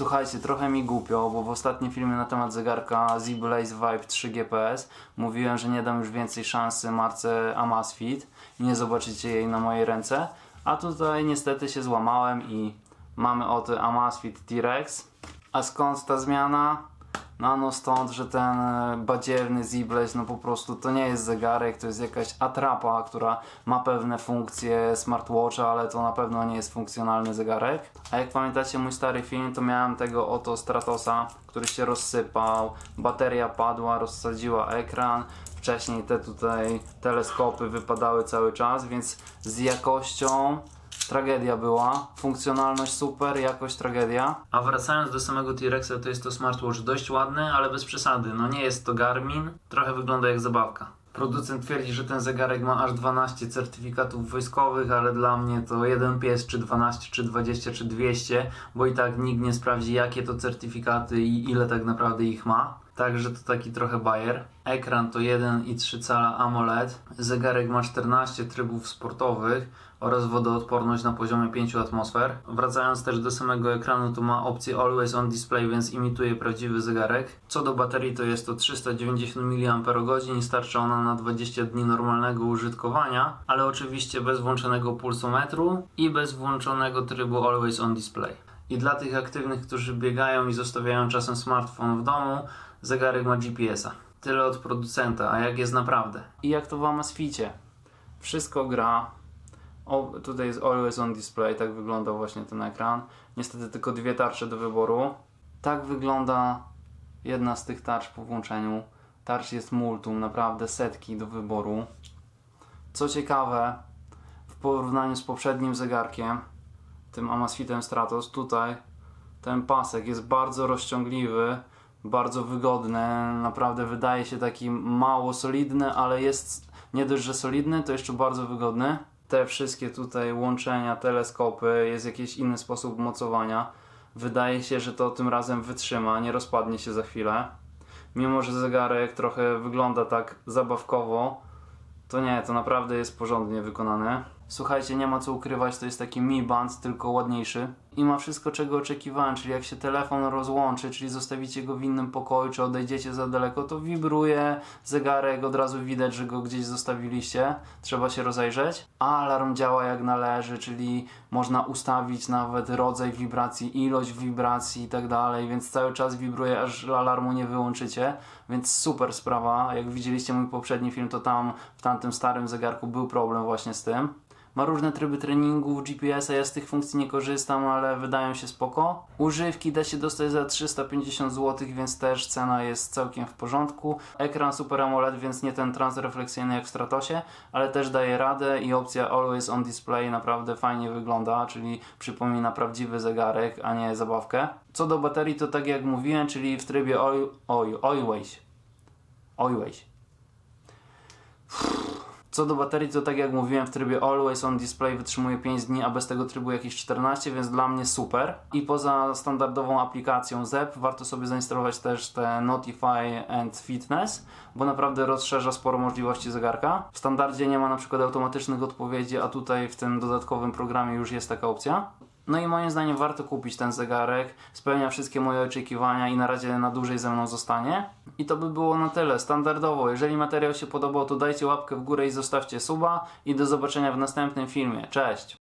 Słuchajcie, trochę mi głupio, bo w ostatnim filmie na temat zegarka Z-Blaze Vibe 3 GPS mówiłem, że nie dam już więcej szansy marce Amazfit i nie zobaczycie jej na mojej ręce. A tutaj niestety się złamałem i mamy oto Amazfit T-Rex. A skąd ta zmiana? No, no stąd, że ten e, badziewny Z-Blaze, no po prostu to nie jest zegarek, to jest jakaś atrapa, która ma pewne funkcje smartwatcha, ale to na pewno nie jest funkcjonalny zegarek. A jak pamiętacie mój stary film, to miałem tego oto Stratosa, który się rozsypał, bateria padła, rozsadziła ekran, wcześniej te tutaj teleskopy wypadały cały czas, więc z jakością tragedia była. Funkcjonalność super, jakość tragedia. A wracając do samego T-Rexa, to jest to smartwatch dość ładny, ale bez przesady. No nie jest to Garmin, trochę wygląda jak zabawka. Producent twierdzi, że ten zegarek ma aż 12 certyfikatów wojskowych, ale dla mnie to jeden pies, czy 12, czy 20, czy 200, bo i tak nikt nie sprawdzi, jakie to certyfikaty i ile tak naprawdę ich ma. Także to taki trochę bajer. Ekran to 1,3 cala AMOLED. Zegarek ma 14 trybów sportowych oraz wodoodporność na poziomie 5 atmosfer. Wracając też do samego ekranu, to ma opcję Always on Display, więc imituje prawdziwy zegarek. Co do baterii, to jest to 390 mAh starcza ona na 20 dni normalnego użytkowania, ale oczywiście bez włączonego pulsometru i bez włączonego trybu Always on Display. I dla tych aktywnych, którzy biegają i zostawiają czasem smartfon w domu, zegarek ma GPS-a. Tyle od producenta, a jak jest naprawdę? I jak to w Amazficie? Wszystko gra. O, tutaj jest Always on Display, tak wygląda właśnie ten ekran. Niestety tylko dwie tarcze do wyboru. Tak wygląda jedna z tych tarcz po włączeniu. Tarcz jest multum, naprawdę setki do wyboru. Co ciekawe, w porównaniu z poprzednim zegarkiem, tym Amazfitem Stratos, tutaj ten pasek jest bardzo rozciągliwy, bardzo wygodny, naprawdę wydaje się taki mało solidny, ale jest nie dość, że solidny, to jeszcze bardzo wygodny. Te wszystkie tutaj łączenia, teleskopy, jest jakiś inny sposób mocowania. Wydaje się, że to tym razem wytrzyma, nie rozpadnie się za chwilę. Mimo, że zegarek trochę wygląda tak zabawkowo, to nie, to naprawdę jest porządnie wykonane. Słuchajcie, nie ma co ukrywać, to jest taki Mi Band, tylko ładniejszy. I ma wszystko, czego oczekiwałem, czyli jak się telefon rozłączy, czyli zostawicie go w innym pokoju, czy odejdziecie za daleko, to wibruje zegarek, od razu widać, że go gdzieś zostawiliście. Trzeba się rozejrzeć. A alarm działa jak należy, czyli można ustawić nawet rodzaj wibracji, ilość wibracji i tak dalej, więc cały czas wibruje, aż alarmu nie wyłączycie. Więc super sprawa. Jak widzieliście mój poprzedni film, to tam w tamtym starym zegarku był problem właśnie z tym. Ma różne tryby treningu, GPS-a, ja z tych funkcji nie korzystam, ale wydają się spoko. Używki da się dostać za 350 zł, więc też cena jest całkiem w porządku. Ekran Super AMOLED, więc nie ten transrefleksyjny jak w Stratosie, ale też daje radę i opcja Always on Display naprawdę fajnie wygląda, czyli przypomina prawdziwy zegarek, a nie zabawkę. Co do baterii, to tak jak mówiłem, czyli w trybie Always. Always. Co do baterii, to tak jak mówiłem, w trybie Always on Display wytrzymuje 5 dni, a bez tego trybu jakieś 14, więc dla mnie super. I poza standardową aplikacją ZEP warto sobie zainstalować też te Notify and Fitness, bo naprawdę rozszerza sporo możliwości zegarka. W standardzie nie ma na przykład automatycznych odpowiedzi, a tutaj w tym dodatkowym programie już jest taka opcja. No i moim zdaniem warto kupić ten zegarek, spełnia wszystkie moje oczekiwania i na razie na dłużej ze mną zostanie. I to by było na tyle, standardowo. Jeżeli materiał się podobał, to dajcie łapkę w górę i zostawcie suba i do zobaczenia w następnym filmie. Cześć!